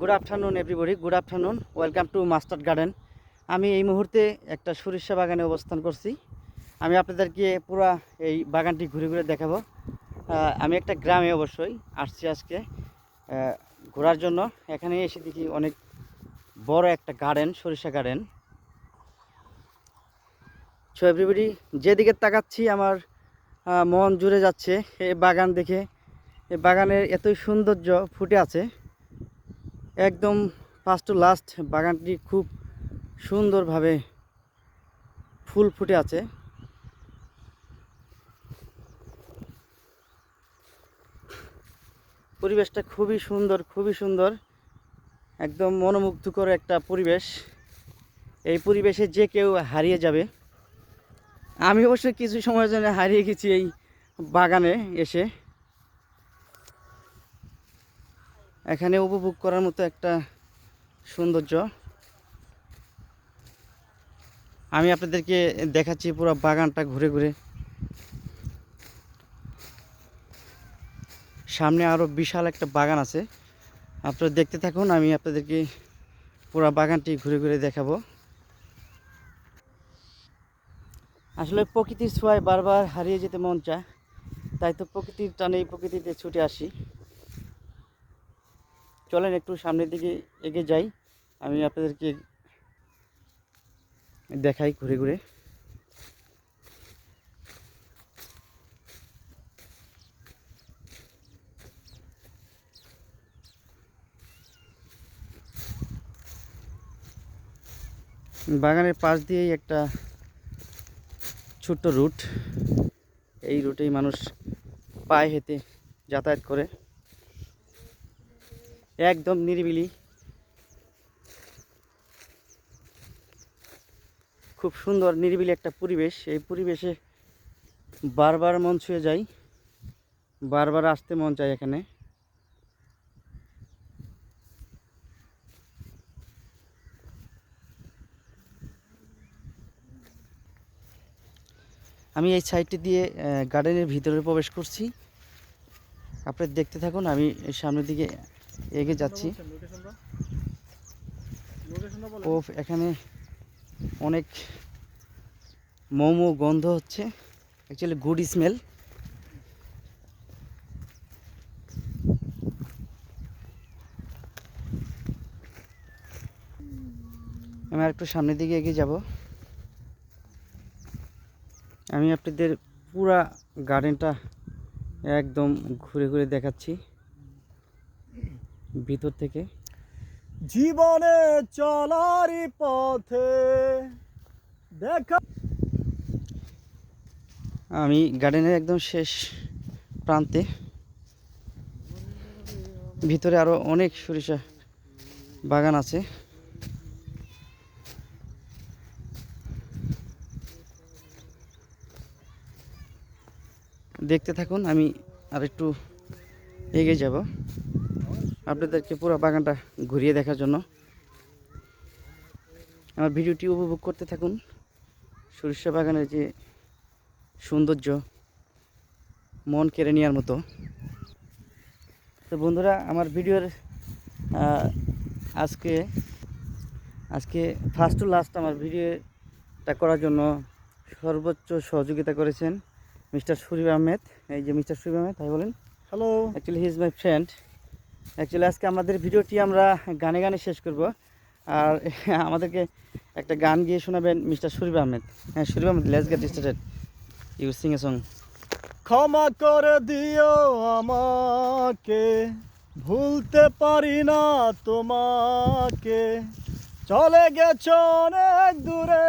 Good afternoon everybody good afternoon welcome to Mustard Garden আমি এই মুহূর্তে একটা সরিষা বাগানে অবস্থান করছি। আমি আপনাদেরকে পুরা এই বাগানটি ঘুরে ঘুরে দেখাবো। আমি একটা গ্রামে অবশ্যই আসছি আজকে। ঘোরার জন্য। এখানে এসে দেখি অনেক বড় একটা গার্ডেন সরিষা গার্ডেন সো এভরিবডি যেদিকে তাকাচ্ছি আমার মন জুড়ে যাচ্ছে। এই বাগান দেখে, এই বাগানের এতই সৌন্দর্য ফুটে আছে। একদম ফার্স্ট টু লাস্ট বাগানটি খুব সুন্দরভাবে ফুল ফুটে আছে। পরিবেশটা খুবই সুন্দর খুবই সুন্দর, একদম মনোমুগ্ধকর একটা পরিবেশ। এই পরিবেশে যে কেউ হারিয়ে যাবে। আমি অবশ্য কিছু সময়ের জন্য হারিয়ে গেছি এই বাগানে এসে। এখানে উপভোগ করার মতো একটা সৌন্দর্য। আমি আপনাদেরকে দেখাচ্ছি পুরো বাগানটা ঘুরে ঘুরে। সামনে আরও বিশাল একটা বাগান আছে। আপনারা দেখতে থাকুন, আমি আপনাদেরকে পুরো বাগানটি ঘুরে ঘুরে দেখাবো। আসলে প্রকৃতির ছোঁয়ায় বারবার হারিয়ে যেতে মন চায়, তাই তো প্রকৃতির টানে প্রকৃতিতে ছুটে আসি। চলেন, একটু সামনের দিকে এগিয়ে যাই। আমি আপনাদেরকে দেখাই ঘুরে ঘুরে। বাগানের পাশ দিয়েই একটা ছোট্ট রুট। এই রুটেই মানুষ পায়ে হেঁটে যাতায়াত করে। একদম নিরিবিলি। খুব সুন্দর নিরিবিলি একটা পরিবেশ। এই পরিবেশে বারবার মন ছুঁয়ে যাই, বারবার আসতে মন চায় এখানে। আমি এই সাইডটি দিয়ে গার্ডেনের ভিতরে প্রবেশ করছি। আপনারা দেখতে থাকুন, আমি সামনের দিকে এগিয়ে যাচ্ছি। ও এখানে অনেক মোমো গন্ধ হচ্ছে। অ্যাকচুয়ালি গুড স্মেল আমি আর একটু সামনের দিকে এগিয়ে যাব। আমি আপনাদের পুরা গার্ডেনটা একদম ঘুরে ঘুরে দেখাচ্ছি। ভিতর থেকে? জীবনে চলারই পথে দেখা আমি গার্ডেনের একদম শেষ প্রান্তে। ভিতরে আরও অনেক সরিষা বাগান আছে। দেখতে থাকুন আমি আর একটু এগিয়ে যাব। আপনাদেরকে পুরো বাগানটা ঘুরিয়ে দেখার জন্য। আমার ভিডিওটি উপভোগ করতে থাকুন। সরিষা বাগানের যে সৌন্দর্য মন কেড়ে নেওয়ার মতো। তো বন্ধুরা আমার ভিডিওর আজকে আজকে ফার্স্ট টু লাস্ট আমার ভিডিওটা করার জন্য সর্বোচ্চ সহযোগিতা করেছেন মিস্টার সুরিব আহমেদ। এই যে মিস্টার সুরিব আহমেদ তাই বলেন? Hello actually he is my friend actually আজকে আমাদের ভিডিওটি আমরা গানে গানে শেষ করব। আর আমাদেরকে একটা গান গিয়ে শোনাবেন মিস্টার সুরিব আহমেদ। হ্যাঁ Surib Ahmed let's get started you sing a song ক্ষমা করে দিও আমাকে ভুলতে পারি না তোমাকে। চলে গেছ অনেক দূরে।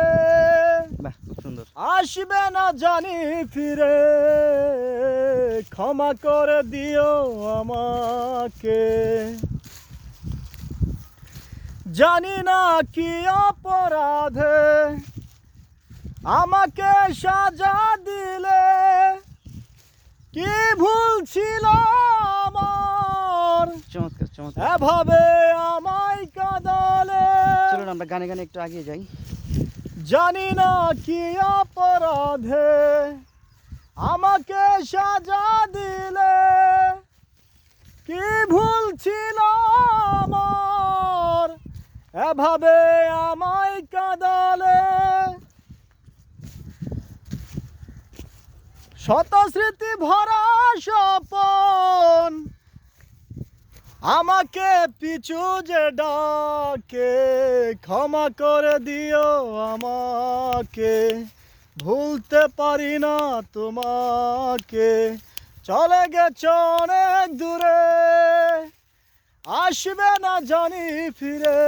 বাহ সুন্দর। আসবে না জানি ফিরে। ক্ষমা করে দিও আমাকে। জানি না কি অপরাধে আমাকে সাজা দিলে কি ভুল ছিল আমার? চমৎকার চমৎকার। এভাবে আমায় কাঁদালে। চলুন আমরা গানে গানে একটু আগিয়ে যাই। জানি না কি অপরাধে আমাকে সাজা দিলে কি ভুল ছিল আমার? এভাবে আমায় কাদালে শত স্মৃতি ভরা স্বপন আমাকে পিছু যে ডাকে, ক্ষমা করে দিও আমাকে। ভুলতে পারি না তোমাকে। চলে গেছ অনেক দূরে আসবে না জানি ফিরে।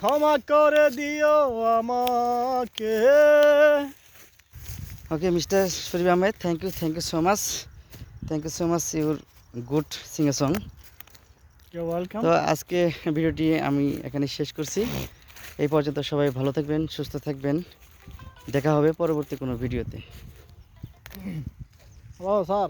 ক্ষমা করে দিও আমাকে। Okay mister Sharif Ahmed thank you thank you so much thank you so much your good singer song welcome তো আজকে ভিডিওটি আমি এখানে শেষ করছি। এই পর্যন্ত সবাই ভালো থাকবেন সুস্থ থাকবেন। দেখা হবে পরবর্তী কোনো ভিডিওতে। Hello sir